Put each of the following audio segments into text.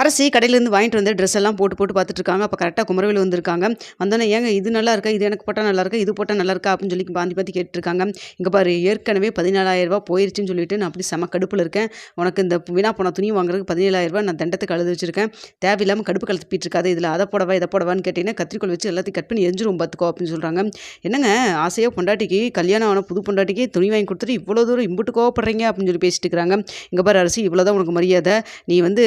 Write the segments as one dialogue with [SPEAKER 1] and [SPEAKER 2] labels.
[SPEAKER 1] அரசி கடையிலேருந்து வாங்கிட்டு வந்து ட்ரெஸ் எல்லாம் போட்டு போட்டு பார்த்துட்டு இருக்காங்க அப்போ கரெக்டாக குமரவேல் வந்திருக்காங்க. வந்தோடனே ஏங்க இது நல்லா இருக்கா? இது எனக்கு போட்டால் நல்லா இருக்கா? இது போட்டால் நல்லா இருக்கா? அப்படின்னு சொல்லி பாந்தி பாத்தி கேட்டுருக்காங்க இங்கே பாரு ஏற்கனவே பதினேழாயிரம் ரூபா போயிருச்சுன்னு சொல்லிட்டு நான் அப்படி செம கடுப்பில் இருக்கேன். உனக்கு இந்த வீணா போன துணி வாங்குறதுக்கு பதினேழாயிரம் ரூபா நான் தண்டத்துக்கு அழுது வச்சிருக்கேன். தேவையில்லாமல் கடுப்பு கலப்பிட்டு இருக்காது இதில் அதை போடவா இதை போடவான்னு கேட்டிங்கன்னா கத்திரிக்கோள் வச்சு எல்லாத்தையும் கட் பண்ணி எரிஞ்சிரும் பார்த்துக்கோ அப்படின்னு சொல்கிறாங்க என்னங்க ஆசையாக பொண்டாட்டிக்கு கல்யாணம் ஆன புது பொண்டாட்டிக்கு துணி வாங்கி கொடுத்துட்டு இவ்வளோ தூரம் இம்புட்டு கோவப்படுறீங்க அப்படின்னு சொல்லி பேசிட்டு இருக்கிறாங்க. இங்கே பாரு அரசி இவ்வளோதான் உனக்கு மரியாதை. நீ வந்து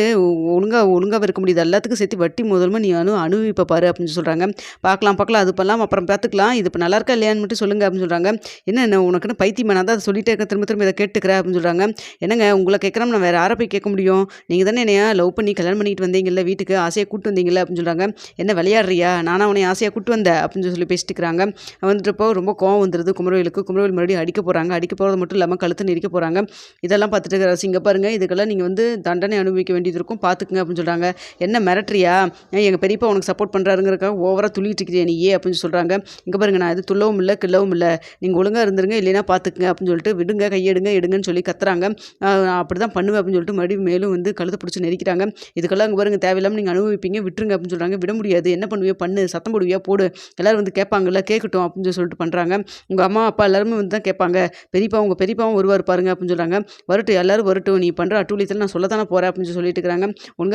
[SPEAKER 1] ஒழுங்காக ஒழுங்காக இருக்க முடியுது. எல்லாத்துக்கும் சேர்த்து வட்டி முதல்மா நீ அனு அனுபவிப்ப பாரு அப்படின்னு சொல்கிறாங்க பார்க்கலாம் பார்க்கலாம். அது பண்ணலாம். அப்புறம் பார்த்துக்கலாம். இது இப்போ நல்லா இருக்கா இல்லையான்னு மட்டும் சொல்லுங்க அப்படின்னு சொல்கிறாங்க என்ன என்ன உனக்குன்னு பைத்தியம் நான் தான் அதை சொல்லிட்டே இருக்க திரும்ப திரும்ப இதை கேட்டுக்கிறேன் அப்படின்னு சொல்கிறாங்க என்னங்க உங்களை கேட்குறோம். நான் வேறு யாரை போய் கேட்க முடியும்? நீங்கள் தானே என்னையா லவ் பண்ணி கல்யாணம் பண்ணிட்டு வந்தீங்கல்ல வீட்டுக்கு? ஆசையாக கூட்டு வந்தீங்கல்ல அப்படின்னு சொல்கிறாங்க என்ன விளையாடுறியா? நானா உன்னை ஆசையாக கூட்டு வந்தேன் அப்படின்னு சொல்லி பேசிட்டு இருக்கிறாங்க. வந்துட்டப்போ ரொம்ப கோவம் வந்துடுது குமரவேலுக்கு. குமரவேல் மறுபடியும் அடிக்க போகிறாங்க அடிக்க போகிறது மட்டும் இல்லாமல் கழுத்து நெரிக்க போகிறாங்க இதெல்லாம் பார்த்துட்டு இருக்கிற சிங்க பாருங்க. இதுக்கெல்லாம் நீங்கள் வந்து தண்டனை அனுபவிக்க வேண்டியது இருக்கும். பார்த்துக்குங்க. அப்படின்னு சொல்கிறாங்க என்ன மிரட்டுறியா? எங்கள் பெரியப்பா உனக்கு சப்போர்ட் பண்ணுறாருங்கிறக்காக ஓவராக துள்ளிட்டு இருக்கிறியா நீ? ஏ அப்படின்னு சொல்கிறாங்க இங்கே பாருங்க நான் இது துள்ளவும் இல்லை கிள்ளவும் இல்லை. நீங்கள் ஒழுங்காக இருந்துருங்க இல்லைன்னா பார்த்துக்குங்க அப்படின்னு சொல்லிட்டு விடுங்க கையெடுங்க எடுங்கன்னு சொல்லி கத்துறாங்க. அப்படி தான் பண்ணுவேன் அப்படின்னு சொல்லிட்டு மறுபடியும் மேலும் வந்து கழுத்தை பிடிச்சி நெரிக்கிறாங்க. இதுக்கெல்லாம் அங்கே பாருங்க தேவையில்லாமல் நீங்கள் அனுபவிப்பீங்க விட்டுருங்க அப்படின்னு சொல்கிறாங்க விட முடியாது. என்ன பண்ணுவியோ பண்ணு சத்தம் போடுவியா போடு. எல்லோரும் வந்து கேட்பாங்கல்ல கேட்கட்டும் அப்படின்னு சொல்லிட்டு பண்ணுறாங்க உங்கள் அம்மா அப்பா எல்லாருமே வந்து தான் கேட்பாங்க. பெரியப்பா உங்கள் பெரியப்பாவும் வருவார் பாருங்க அப்படின்னு சொல்கிறாங்க வரட்டும் எல்லாரும் வரட்டும். நீ பண்ணுற அட்டூழியத்தில் நான் சொல்ல தானே போகிறேன் அப்படின்னு சொல்லிட்டு இருக்கிறாங்க.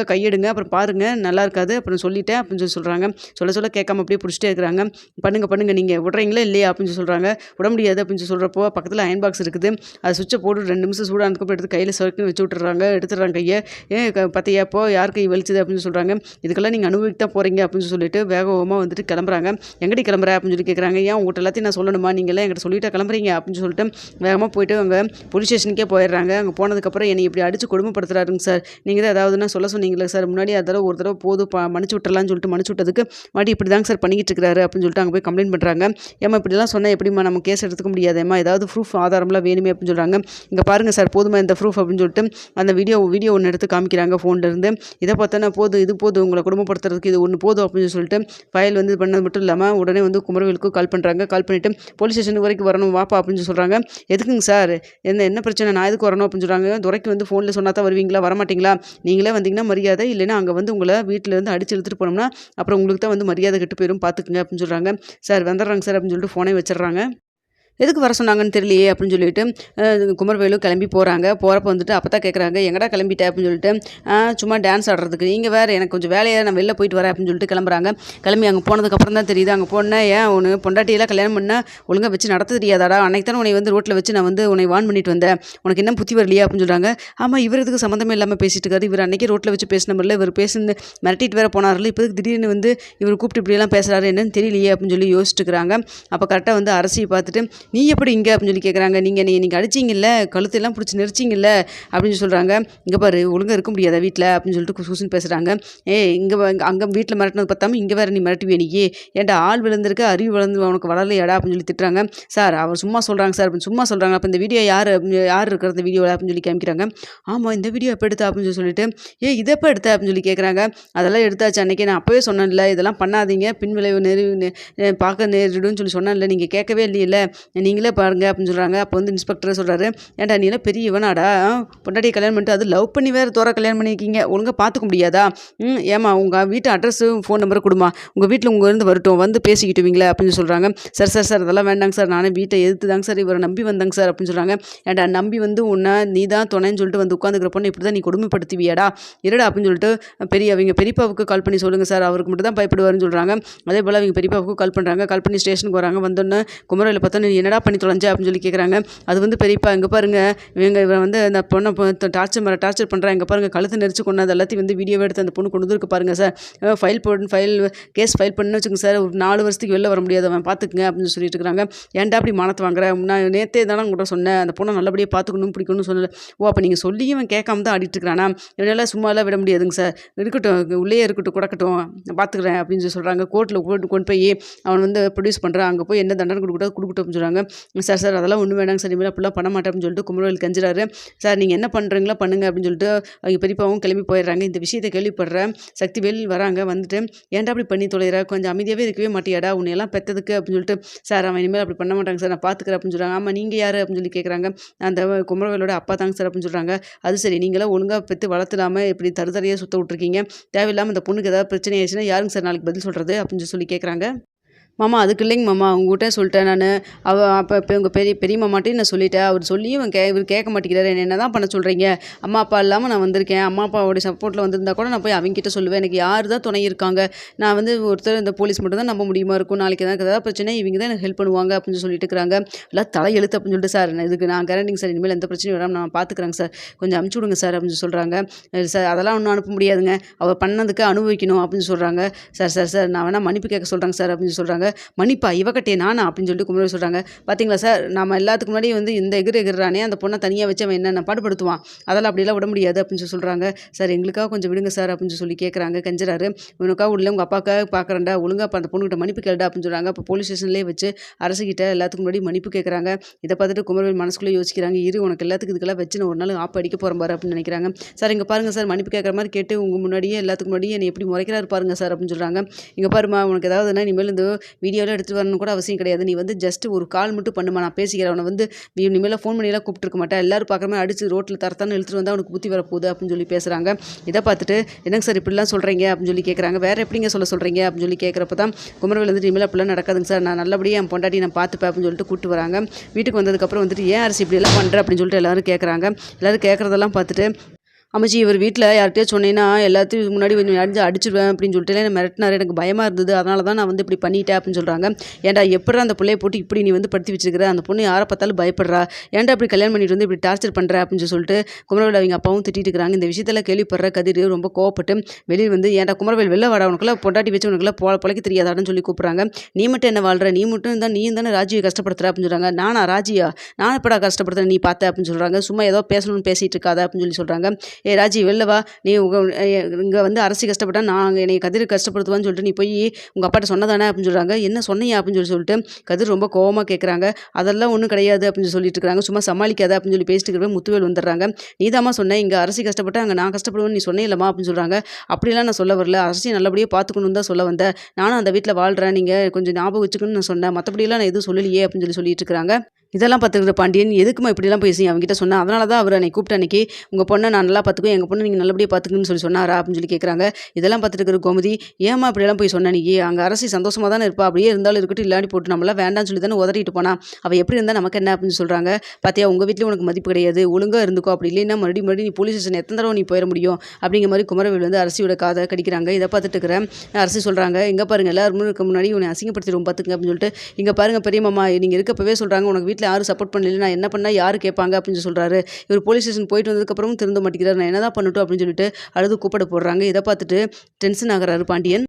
[SPEAKER 1] ஒழுங்காக கையெடுங்க. அப்புறம் பாருங்கள் நல்லா இருக்காது அப்புறம் சொல்லிட்டேன் அப்படின்னு சொல்லி சொல்கிறாங்க சொல்ல சொல்ல கேட்காம அப்படியே பிடிச்சிட்டே இருக்கிறாங்க. பண்ணுங்கள் பண்ணுங்கள் நீங்கள் விடுறீங்களா இல்லையா அப்படின்னு சொல்லி சொல்கிறாங்க விட முடியாது அப்படின்னு சொல்லி சொல்கிறப்போ பக்கத்தில் அயன் பாக்ஸ் இருக்குது. அது சுவிட்சை போட்டு ரெண்டு நிமிஷம் சூடானதுக்கப்புறம் எடுத்து கையில் சறுக்குன்னு வச்சு விட்டுறாங்க எடுத்துடுறாங்க கையை. ஏன் பார்த்தியா இப்போ யார் கை வலிச்சது அப்படின்னு சொல்கிறாங்க இதுக்கெல்லாம் நீங்கள் அனுபவிக்க தான் போகிறீங்க அப்படின்னு சொல்லிட்டு வேகமாக வந்துட்டு கிளம்புறாங்க. எங்கடி கிளம்புற அப்படின்னு சொல்லி கேட்குறாங்க ஏன் உங்கள்கிட்ட எல்லாத்தையும் நான் சொல்லணுமா? நீங்களே என்கிட்ட சொல்லிட்டு கிளம்புறீங்க அப்படின்னு சொல்லிட்டு வேகமாக போயிட்டு அங்கே போலீஸ் ஸ்டேஷனுக்கே போயிடுறாங்க. அங்கே போனதுக்கப்புறம் என்னை இப்படி அடித்து கொடுமைப்படுத்துறாருங்க சார். நீங்கள் தான் ஏதாவதுன்னா சொல்ல சொன்னீங்க சொன்னீங்களே சார் முன்னாடி அதோட ஒரு தடவை போதும் ப மன்னிச்சு விட்டுறலாம்னு சொல்லிட்டு மன்னிச்சு விட்டதுக்கு மறுபடியும் இப்படி தாங்க சார் பண்ணிக்கிட்டு இருக்கிறாரு அப்படின்னு சொல்லிட்டு அங்கே போய் கம்ப்ளைண்ட் பண்ணுறாங்க ஏமா இப்படிலாம் சொன்னால் எப்படிம்மா நம்ம கேஸ் எடுத்துக்க முடியாதேம்மா? ஏதாவது ப்ரூஃப் ஆதாரம்லாம் வேணுமே அப்படின்னு சொல்கிறாங்க இங்கே பாருங்கள் சார் போதுமா இந்த ப்ரூஃப் அப்படின்னு சொல்லிட்டு அந்த வீடியோ வீடியோ ஒன்று எடுத்து காமிக்கிறாங்க ஃபோன்லேருந்து இதை பார்த்தோன்னா போதும் இது போதும் உங்களை குடும்பப்படுத்துறதுக்கு இது ஒன்று போதும் அப்படின்னு சொல்லிட்டு ஃபைல் வந்து பண்ணது மட்டும் இல்லாமல் உடனே வந்து குமரவேலுக்கு கால் பண்ணுறாங்க கால் பண்ணிவிட்டு போலீஸ் ஸ்டேஷன் வரைக்கும் வரணும் வாப்பா அப்படின்னு சொல்கிறாங்க எதுக்குங்க சார்? என்ன என்ன பிரச்சனை? நான் எதுக்கு வரணும் அப்படின்னு சொல்கிறாங்க துறைக்கு வந்து ஃபோனில் சொன்னால் தான் வருவீங்களா? வரமாட்டீங்களா? நீங்களே வந்தீங்கன்னா மரியாதை இல்லைன்னா அங்கே வந்து உங்களை வீட்டில் இருந்து அடிச்சு இழுத்துட்டு போனோம்னா அப்புறம் உங்களுக்கு தான் வந்து மரியாதை கெட்டு போயிடும் பார்த்துக்குங்க அப்படின்னு சொல்கிறாங்க சார் வந்துடுறாங்க சார் அப்படின்னு சொல்லிட்டு ஃபோனே வச்சிடுறாங்க. எதுக்கு வர சொன்னாங்கன்னு தெரியலையே அப்படின்னு சொல்லிட்டு குமரவேலு கிளம்பி போகிறாங்க போகிறப்ப வந்துட்டு அப்போ தான் கேட்குறாங்க எங்கடா கிளம்பிட்டே? அப்படின்னு சொல்லிட்டு சும்மா டான்ஸ் ஆடுறதுக்கு. நீங்கள் வேறு எனக்கு கொஞ்சம் வேலையாக நான் வெளில போயிட்டு வரேன். அப்படின்னு சொல்லிட்டு கிளம்புறாங்க. கிளம்பி அங்கே போனதுக்கப்புறம் தான் தெரியுது அங்கே போனால் ஏன் உனக்கு பொண்டாட்டியெல்லாம் கல்யாணம் பண்ணால் ஒழுங்காக வச்சு நடத்த தெரியாதாடா? அன்னைக்கு தானே உன்னை வந்து ரோட்டில் வச்சு நான் வந்து உன்னை வான் பண்ணிட்டு வந்தேன். உனக்கு என்ன புத்தி வரலையா? அப்படின்னு சொல்கிறாங்க ஆமாம் இவர் இதுக்கு சம்மந்தமே இல்லாமல் பேசிட்டு இருக்காரு. இவர் அன்றைக்கி ரோட்டில் வச்சு பேசின மாதிரில இவர் பேசுனது மிரட்டிட்டு வேற போனார்ல இப்போ திடீர்னு வந்து இவர் கூப்பிட்டு இப்படியெல்லாம் பேசுகிறாரு என்னன்னு தெரியலையே அப்படின்னு சொல்லி யோசிச்சுட்டு அப்போ கரெக்டாக வந்து அரசியை பார்த்துட்டு நீ எப்படி இங்கே அப்படின்னு சொல்லி கேட்குறாங்க நீங்கள் நீ நீங்கள் அடிச்சிங்கல்ல கழுத்தெல்லாம் பிடிச்சி நெரிச்சிங்கல்ல அப்படின்னு சொல்கிறாங்க இங்கே பாரு ஒழுங்காக இருக்க முடியாதா வீட்டில் அப்படின்னு சொல்லிட்டு சூசன் பேசுகிறாங்க ஏ இங்கே அங்கே வீட்டில் மிரட்டினது பார்த்தாம இங்கே வேறு நீ மிரட்டுவிய நீ ஏன்டா ஆள் விழுந்திருக்க அறிவு விழுந்து உனக்கு வளரலையாடா அப்படின்னு சொல்லி திட்டுறாங்க. சார் அவர் சும்மா சொல்கிறாங்க சார் அப்படின்னு சும்மா சொல்கிறாங்க அப்போ இந்த வீடியோ யார் யார் இருக்கிற இந்த வீடியோ அப்படின்னு சொல்லி காமிக்கிறாங்க ஆமாம் இந்த வீடியோ எப்போ எடுத்தா அப்படின்னு சொல்லி சொல்லிட்டு ஏ இதை எப்போ எடுத்த அப்படின்னு சொல்லி கேட்குறாங்க அதெல்லாம் எடுத்தாச்சு அன்றைக்கி நான் அப்போவே சொன்னேன்ல இதெல்லாம் பண்ணாதீங்க. பின்விளைவு நெரு பார்க்க நேரிடும்னு சொல்லி சொன்னேன்ல. நீங்கள் கேட்கவே இல்லையில. நீங்களே பாருங்க அப்படின்னு சொல்கிறாங்க அப்போ வந்து இன்ஸ்பெக்டர் சொல்கிறாரு ஏன்டா நீ எல்லாம் பெரிய இவனாடா பொண்டாட்டியை கல்யாணம் பண்ணிட்டு அது லவ் பண்ணி வேறு தோற கல்யாணம் பண்ணியிருக்கீங்க ஒழுங்காக பார்த்துக்க முடியாதா? ம் ஏமா உங்கள் வீட்டு அட்ரஸு ஃபோன் நம்பர் கொடுமா. உங்கள் வீட்டில் உங்கள் இருந்து வரட்டும். வந்து பேசிக்கிட்டுவீங்களா அப்படின்னு சொல்கிறாங்க சார் சார் சார் அதெல்லாம் வேண்டாங்க சார். நானே வீட்டை எதிர்த்து தாங்க சார். இவரை நம்பி வந்தாங்க சார் அப்படின்னு சொல்கிறாங்க ஏன்டா நம்பி வந்து உன்னை நீ தான் துணைன்னு சொல்லிட்டு வந்து உட்காந்துக்கிற பொண்ணு இப்படி தான் நீ கொடுமைப்படுத்துவியாடா? இருடா அப்படின்னு சொல்லிட்டு பெரிய அவங்க பெரியப்பாவுக்கு கால் பண்ணி சொல்லுங்கள் சார். அவருக்கு மட்டும் தான் பயப்படுவார்னு சொல்கிறாங்க அதே போல் அவங்க பெரியப்பாவுக்கு கால் பண்ணுறாங்க கால் பண்ணி ஸ்டேஷனுக்கு வராங்க. வந்தோன்னே குமரையில் பார்த்தா நீ என்னடா பண்ணி தொலைஞ்ச அப்படின்னு சொல்லி கேட்குறாங்க அது வந்து பெரியப்பா இங்கே பாருங்க இவங்க இவன் வந்து அந்த பொண்ணை டார்ச்சர் மேலே டார்ச்சர் பண்ணுறாங்க இங்கே பாருங்கள் கழுத்து நெரிச்சு கொண்டு எல்லாத்தையும் வந்து வீடியோ எடுத்து அந்த பொண்ணு கொண்டு வந்துருக்கு பாருங்கள் சார். ஃபைல் போட்டு ஃபைல் கேஸ் ஃபைல் பண்ணு வச்சுங்க சார். ஒரு நாலு வருஷத்துக்கு வெளில வர முடியாது அவன் பார்த்துக்குங்க அப்படின்னு சொல்லிட்டு இருக்காங்க. ஏன்டா அப்படி மானத்தை வாங்குறேன் நான் நேற்றே தானே உங்கள்கிட்ட சொன்னேன். அந்த பொண்ணை நல்லபடியாக பார்த்துக்கணும் பிடிக்கணும்னு சொன்னல ஓ அப்போ நீங்கள் சொல்லியும் அவன் கேட்காம தான் ஆடிட்டு இருக்கிறானா சும்மாலாம் விட முடியாதுங்க சார். இருக்கட்டும் உள்ளே இருக்கட்டும் கொடுக்கட்டும் பார்த்துக்கிறேன் அப்படின்னு சொல்லி சொல்கிறாங்க கோர்ட்டில் கொண்டு போய் அவன் வந்து ப்ரொடியூஸ் பண்ணுறான் அங்கே போய் என்ன தண்டனை கொடுக்கட்டோ கொடுக்கட்டும் சொல்கிறாங்க சொல்கிறாங்க சார் சார் அதெல்லாம் ஒன்றும் வேணாங்க சார். இனிமேல் அப்படிலாம் பண்ண மாட்டேன் அப்படின்னு சொல்லிட்டு குமரவேல் கெஞ்சுறாரு. சார் நீங்கள் என்ன பண்ணுறீங்களோ பண்ணுங்க அப்படின்னு சொல்லிட்டு அவங்க பெரியப்பாவும் கிளம்பி போயிடுறாங்க. இந்த விஷயத்தை கேள்விப்படுற சக்திவேல் வராங்க. வந்துட்டு ஏன்டா அப்படி பண்ணி தொலைகிற கொஞ்சம் அமைதியாகவே இருக்கவே மாட்டியாடா? உன்னையெல்லாம் பெற்றதுக்கு அப்படின்னு சொல்லிட்டு சார் அவன் இனிமேல் அப்படி பண்ண மாட்டாங்க சார். நான் பார்த்துக்கிறேன் அப்படின்னு சொல்கிறாங்க ஆமாம் நீங்கள் யார்? அப்படின்னு சொல்லி கேட்குறாங்க அந்த குமரவேலோட அப்பா தாங்க சார் அப்படின்னு சொல்கிறாங்க அது சரி. நீங்களாம் ஒழுங்காக பெற்று வளர்த்துலாம இப்படி தருதலையாக சுத்த விட்ருக்கீங்க தேவையில்லாமல் இந்த பொண்ணுக்கு ஏதாவது பிரச்சனை ஆயிடுச்சுன்னா யாருங்க சார் நாளைக்கு பதில் சொல்கிறது அப்படின்னு சொல்லி கேட்குறாங்க மாமா அதுக்கு இல்லைங்க மாமா உங்ககிட்ட சொல்லிட்டேன் நான். அவ அப்போ இப்போ உங்கள் பெரிய பெரிய மாமாட்டையும் நான் சொல்லிட்டேன் அவர் சொல்லியும் இவன் கே இவர் கேட்க மாட்டேங்கிறாரு. என்ன என்ன தான் பண்ண சொல்கிறீங்க அம்மா அப்பா இல்லாமல் நான் வந்திருக்கேன். அம்மா அப்பாவோட சப்போர்ட்டில் வந்திருந்தா கூட நான் போய் அவங்ககிட்ட சொல்லுவேன். எனக்கு யார் தான் துணை இருக்காங்க? நான் வந்து ஒருத்தர் இந்த போலீஸ் மட்டும் தான் நம்ப முடியுமா இருக்கும்? நாளைக்கு ஏதாவது ஏதாவது பிரச்சனை இவங்க தான் எனக்கு ஹெல்ப் பண்ணுவாங்க அப்படின்னு சொல்லிட்டு இருக்கிறாங்க. எல்லாம் தலை எழுத்து அப்படின்னு சொல்லிட்டு சார் நான் இதுக்கு நான் கேரண்டிங் சார் இனிமேல் எந்த பிரச்சனையும் வராமல் நான் பார்த்துக்குறேங்க சார். கொஞ்சம் அனுப்பிச்சி விடுங்க சார் அப்படின்னு சொல்கிறாங்க சார் அதெல்லாம் ஒன்றும் அனுப்ப முடியாதுங்க. அவள் பண்ணதுக்கு அனுபவிக்கணும் அப்படின்னு சொல்கிறாங்க சார் சார் சார் நான் வேணால் மன்னிப்பு கேட்க சொல்கிறேங்க சார் அப்படின்னு சொல்கிறாங்க மன்னிப்பா இவக்கட்டே நானா அப்படின்னு சொல்லிட்டு குமரவேல் சொல்கிறாங்க பார்த்தீங்களா சார் நம்ம எல்லாத்துக்கு முன்னாடி வந்து இந்த எகிர் எகிறானே அந்த பொண்ணை தனியாக வச்சு அவன் என்னென்ன பாடுபடுத்துவான்? அதெல்லாம் அப்படிலாம் விட முடியாது அப்படின்னு சொல்லி சொல்கிறாங்க சார் எங்களுக்காக கொஞ்சம் விடுங்க சார் அப்படின்னு சொல்லி கேட்குறாங்க கெஞ்சுறாரு. உனக்காக உள்ள உங்கள் அப்பாவுக்காக பார்க்குறேன்டா ஒழுங்காக அப்போ அந்த பொண்ணுகிட்ட மன்னிப்பு கேளுடா அப்படின்னு சொல்கிறாங்க அப்போ போலீஸ் ஸ்டேஷன்லேயே வச்சு அரசுகிட்ட எல்லாத்துக்கு முன்னாடி மன்னிப்பு கேட்குறாங்க இதை பார்த்துட்டு குமரவேல் மனசுக்குள்ளே யோசிக்கிறாங்க. இரு உனக்கு எல்லாத்துக்கும் இதுக்கெல்லாம் வச்சு நான் ஒரு நாள் ஆப் அடிக்க போகிறேன் பாரு அப்படின்னு நினைக்கிறாங்க. சார் இங்கே பாருங்கள் சார் மன்னிப்பு கேட்குற மாதிரி கேட்டு உங்கள் முன்னாடியே எல்லாத்துக்கு முன்னாடியே என்னை எப்படி முறைக்கிறாரு பாருங்க சார் அப்படின்னு சொல்கிறாங்க இங்கே பாருமா உனக்கு ஏதாவதுன்னா இனிமேல் இந்த வீடியோவில் எடுத்துகிட்டு வரணும் கூட அவசியம் கிடையாது. நீ வந்து ஜஸ்ட் ஒரு கால் மட்டும் பண்ணுமா நான் பேசிக்கிறேன். அவனை வந்து நீ இனிமேல் ஃபோன் பண்ணியெல்லாம் கூப்பிட்டுருக்க மாட்டேன். எல்லாரும் பார்க்குற மாதிரி அடிச்சு ரோட்டில் தரத்தான்னு இழுத்துட்டு வந்தால் அவனுக்கு புத்தி வரப்போகுது அப்படின்னு சொல்லி பேசுகிறாங்க இதை பார்த்துட்டு என்னங்க சார் இப்படிலாம் சொல்கிறீங்க அப்படின்னு சொல்லி கேட்குறாங்க வேறு எப்படிங்க சொல்ல சொல்கிறீங்க அப்படின்னு சொல்லி கேட்குறப்ப தான் குமரவேல் வந்து இனிமேல் அப்படிலாம் நடக்காதுங்க சார் நான் நல்லபடியாக என் பொண்டாட்டி நான் பார்த்துப்பேன் அப்படின்னு சொல்லிட்டு கூப்பிட்டு வராங்க. வீட்டுக்கு வந்ததுக்கப்புறம் வந்துட்டு ஏன் அரசு இப்படியெல்லாம் பண்ணுற அப்படின்னு சொல்லிட்டு எல்லாரும் கேட்குறாங்க எல்லோரும் கேட்குறதெல்லாம் பார்த்துட்டு அமைச்சி இவர் வீட்டில் யார்கிட்டயும் சொன்னேன்னா எல்லாத்தையும் முன்னாடி கொஞ்சம் அடிஞ்சு அடிச்சிருவேன் அப்படின்னு சொல்லிட்டு என்ன மிரட்டினாரு. எனக்கு பயமாக இருந்தது. அதனால தான் நான் வந்து இப்படி பண்ணிட்டேன் அப்படின்னு சொல்கிறாங்க ஏன்டா எப்படி அந்த பிள்ளைய போட்டு இப்படி நீ வந்து படுத்தி வச்சிருக்கிற? அந்த பொண்ணு யாரை பார்த்தாலும் பயப்படுறா. ஏன்டா இப்படி கல்யாணம் பண்ணிட்டு வந்து இப்படி டார்ச்சர் பண்ணுற அப்படின்னு சொல்லிட்டு குமரவேல் அவங்க அப்பாவும் திட்டிட்டு இருக்கிறாங்க. இந்த விஷயத்தில் கேள்விப்படுற கதிர் ரொம்ப கோவப்பட்டு வெளியே வந்து ஏன்டா குமரவேல் வெளில வாடா. உனக்குள்ள பொண்டாட்டி வச்சு உனக்குள்ள பொ பிழைக்க தெரியாதான்னு சொல்லி கூப்பிட்றாங்க. நீ மட்டும் என்ன வாழ்ற? நீ மட்டும் தான் நீ தானே ராஜியை கஷ்டப்படுத்துற? அப்படின்னு சொல்கிறாங்க நானா ராஜியா? நான் எப்படா கஷ்டப்படுத்துறேன்? நீ பார்த்த? அப்படின்னு சொல்கிறாங்க சும்மா ஏதோ பேசணும்னு பேசிகிட்டு இருக்காத? அப்படின்னு சொல்லி சொல்கிறாங்க ஏ ராஜி வெளிலவா நீ இங்கே வந்து அரசு கஷ்டப்பட்டா நான் என்னை கதிர் கஷ்டப்படுத்துவான்னு சொல்லிட்டு நீ போய் உங்கள் அப்பாட்ட சொன்னதானே? அப்படின்னு சொல்கிறாங்க என்ன சொன்னியா? அப்படின்னு சொல்லி சொல்லிட்டு கதிர் ரொம்ப கோவமாக கேட்குறாங்க அதெல்லாம் ஒன்றும் கிடையாது அப்படின்னு சொல்லிட்டு இருக்காங்க. சும்மா சமாளிக்காத அப்படின்னு சொல்லி பேசிட்டு இருக்கிற முத்துவேல் வந்துடுறாங்க. நீதாம்மா சொன்னேன் இங்கே அரசு கஷ்டப்பட்டா அங்கே நான் கஷ்டப்படுவேன்னு நீ சொன்னே இல்லைம்மா அப்படின்னு சொல்கிறாங்க அப்படிலாம் நான் சொல்ல வரல. அரசையும் நல்லபடியாக பார்த்துக்கணும் தான் சொல்ல வந்தேன். நானும் அந்த வீட்டில் வாழ்கிறேன் நீங்கள் கொஞ்சம் ஞாபகம் வச்சுக்கணும்னு நான் சொன்னேன். மற்றபடியெல்லாம் நான் எதுவும் சொல்லலையே அப்படின்னு சொல்லி சொல்லிட்டு இருக்காங்க. இதெல்லாம் பார்த்துக்கிற பாண்டியன் எதுக்குமா இப்படிலாம் பேசி அவங்ககிட்ட சொன்னேன் அதனால தான் அவர் அன்னைக்கு கூப்பிட்டு அன்னைக்கு உங்கள் பொண்ணை நான் நல்லா பார்த்துக்குவேன் எங்கள் பொண்ணை நீங்கள் நல்லபடியாக பார்த்துக்கணும்னு சொல்லி சொன்னாரா? அப்படின்னு சொல்லி கேட்குறாங்க இதெல்லாம் பார்த்துட்டு இருக்கிற கோமதி ஏமா இப்படியெல்லாம் போய் சொன்ன நீ? அங்கே அரசி சந்தோஷமாக தானே இருப்பா? அப்படியே இருந்தாலும் இருக்கட்டும் இல்லாடி போட்டு நம்மளாம் வேண்டாம்னு சொல்லி தானே உதறிட்டு போனா? அவள் எப்படி இருந்தால் நமக்கு என்ன? அப்படின்னு சொல்கிறாங்க பார்த்தியா உங்கள் வீட்டில் உனக்கு மதிப்பு கிடையாது. ஒழுங்காக இருந்துக்கோ. அப்படி இல்லைன்னா மறுபடியும் மறுபடியும் நீ போலீஸ் ஸ்டேஷன் எத்தனை தடவை நீ போயிட முடியும்? அப்படிங்கிற மாதிரி குமரவேல் வந்து அரசியோட காதை கடிக்கிறாங்க. இதை பார்த்துட்டு இருக்கிறேன் அரசி சொல்கிறாங்க இங்கே பாருங்கள் எல்லாரும் இருக்க முன்னாடி உன்னை அசிங்கப்படுத்திடுவோம் பார்த்துங்க அப்படின்னு சொல்லிட்டு இங்கே பாருங்கள் பெரியம்மா நீங்கள் இருக்கப்பவே சொல்கிறாங்க உனக்கு வீட்டில் யாரும் சப்போர்ட் பண்ணல நான் என்ன பண்ணால் யார் கேட்பாங்க அப்படின்னு சொல்கிறாரு இவர் போலீஸ் ஸ்டேஷன் போயிட்டு வந்ததுக்கப்புறமும் திருந்த மாட்டேங்கிறார். நான் என்ன தான் பண்ணட்டும் அப்படின்னு சொல்லிட்டு அழுது கூப்பிட போடுறாங்க. இதை பார்த்துட்டு டென்ஷன் ஆகிறாரு பாண்டியன்.